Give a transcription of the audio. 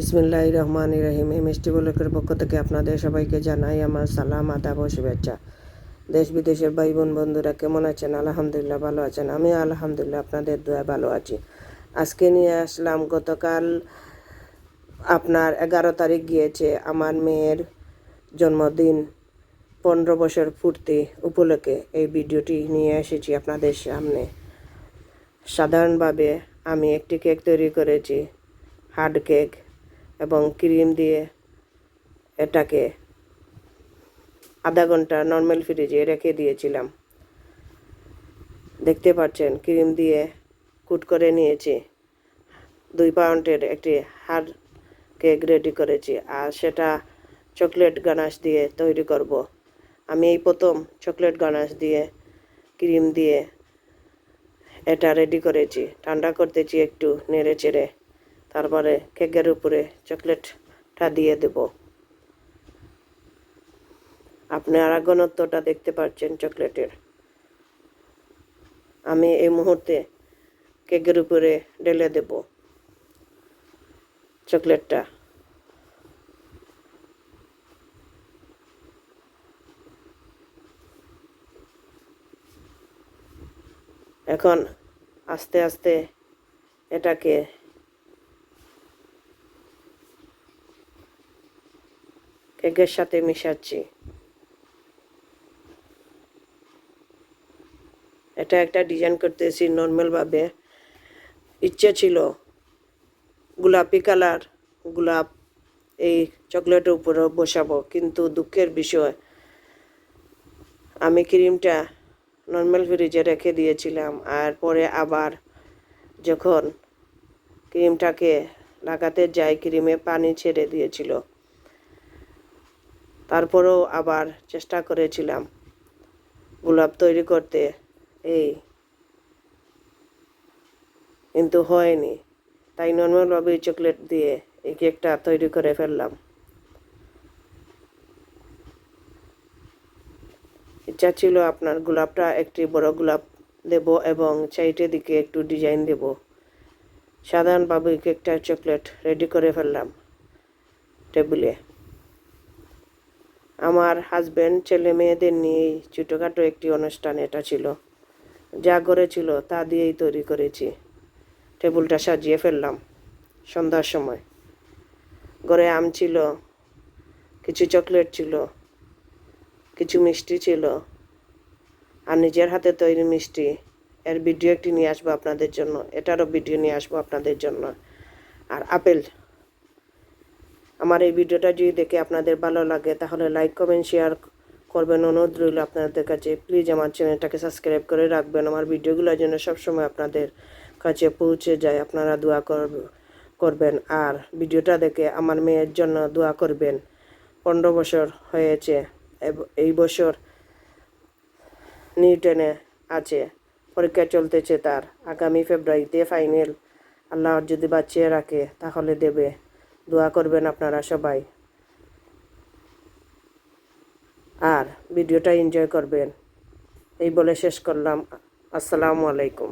বিসমিল্লাহ রহমান রহিম। এই মিষ্টি বলকের পক্ষ থেকে আপনাদের সবাইকে জানাই আমার সালাম, আদাব ও শুভেচ্ছা। দেশ বিদেশের ভাই বোন বন্ধুরা কেমন আছেন? আলহামদুলিল্লাহ ভালো আছেন। আমি আলহামদুলিল্লাহ আপনাদের দোয়া ভালো আছি। আজকে নিয়ে আসলাম, গতকাল আপনার এগারো তারিখ গিয়েছে। আমার মেয়ের জন্মদিন, পনেরো বছর পূর্তি উপলক্ষে এই ভিডিওটি নিয়ে এসেছি আপনাদের সামনে। সাধারণভাবে আমি একটি কেক তৈরি করেছি, হার্ড কেক। এবং ক্রিম দিয়ে এটাকে আধা ঘণ্টা নর্মাল ফ্রিজে রেখে দিয়েছিলাম। দেখতে পাচ্ছেন, ক্রিম দিয়ে কুট করে নিয়েছি। দুই পাউন্ডের একটি কেক রেডি করেছি আর সেটা চকলেট গানাশ দিয়ে তৈরি করব। আমি এই প্রথম চকলেট গানাশ দিয়ে ক্রিম দিয়ে এটা রেডি করেছি। ঠান্ডা করতেছি একটু নেড়ে চেড়ে তারপরে কেকের উপরে চকলেটটা দিয়ে দেব। আপনারা ঘনত্বটা দেখতে পাচ্ছেন চকলেটের। আমি এই মুহূর্তে কেকের উপরে ঢেলে দেব চকলেটটা। এখন আস্তে আস্তে এটাকে কেকের সাথে মিশাচ্ছি। এটা একটা ডিজাইন করতেছি নর্মালভাবে ইচ্ছে ছিল গোলাপি কালার, গোলাপ এই চকলেটের উপরে বসাবো, কিন্তু দুঃখের বিষয়, আমি ক্রিমটা নর্মাল ফ্রিজে রেখে দিয়েছিলাম, আর পরে আবার যখন ক্রিমটাকে লাগাতে যাই, ক্রিমে পানি ছেড়ে দিয়েছিল। তারপরেও আবার চেষ্টা করেছিলাম গোলাপ তৈরি করতে। এই। কিন্তু হয়নি। তাই নর্মালভাবে চকলেট দিয়ে এই কেকটা তৈরি করে ফেললাম। ইচ্ছা ছিল আপনার গোলাপটা একটি বড় গোলাপ দেব এবং চাইটে দিকে একটু ডিজাইন দেব। সাধারণভাবে কেকটা চকলেট রেডি করে ফেললাম। টেবিলে আমার হাজব্যান্ড ছেলে মেয়েদের নিয়েই ছোটোখাটো একটি অনুষ্ঠান এটা ছিল। যা করেছিল তা দিয়েই তৈরি করেছি। টেবিলটা সাজিয়ে ফেললাম সন্ধ্যার সময়। ঘরে আম ছিল, কিছু চকলেট ছিল, কিছু মিষ্টি ছিল। আর নিজের হাতে তৈরি মিষ্টি। এর ভিডিও একটি নিয়ে আসব আপনাদের জন্য। এটারও ভিডিও নিয়ে আসব আপনাদের জন্য। আর আপেল আমার এই ভিডিওটা যদি দেখে আপনাদের ভালো লাগে, তাহলে লাইক কমেন্ট শেয়ার করবেন। অনুরোধ রইল আপনাদের কাছে। প্লিজ আমার চ্যানেলটাকে সাবস্ক্রাইব করে রাখবেন। আমার ভিডিওগুলোর জন্য সবসময় আপনাদের কাছে পৌঁছে যায়। আপনারা দোয়া করবেন। আর ভিডিওটা দেখে আমার মেয়ের জন্য দোয়া করবেন। পনেরো বছর হয়েছে এই বছর নিউটনে আছে। পরীক্ষা চলতেছে তার। আগামী ফেব্রুয়ারিতে ফাইনাল আল্লাহর যদি বাঁচিয়ে রাখে, তাহলে দেবে। দোয়া করবেন আপনারা সবাই। আর ভিডিওটা এনজয় করবেন। এই বলে শেষ করলাম। আসসালামু আলাইকুম।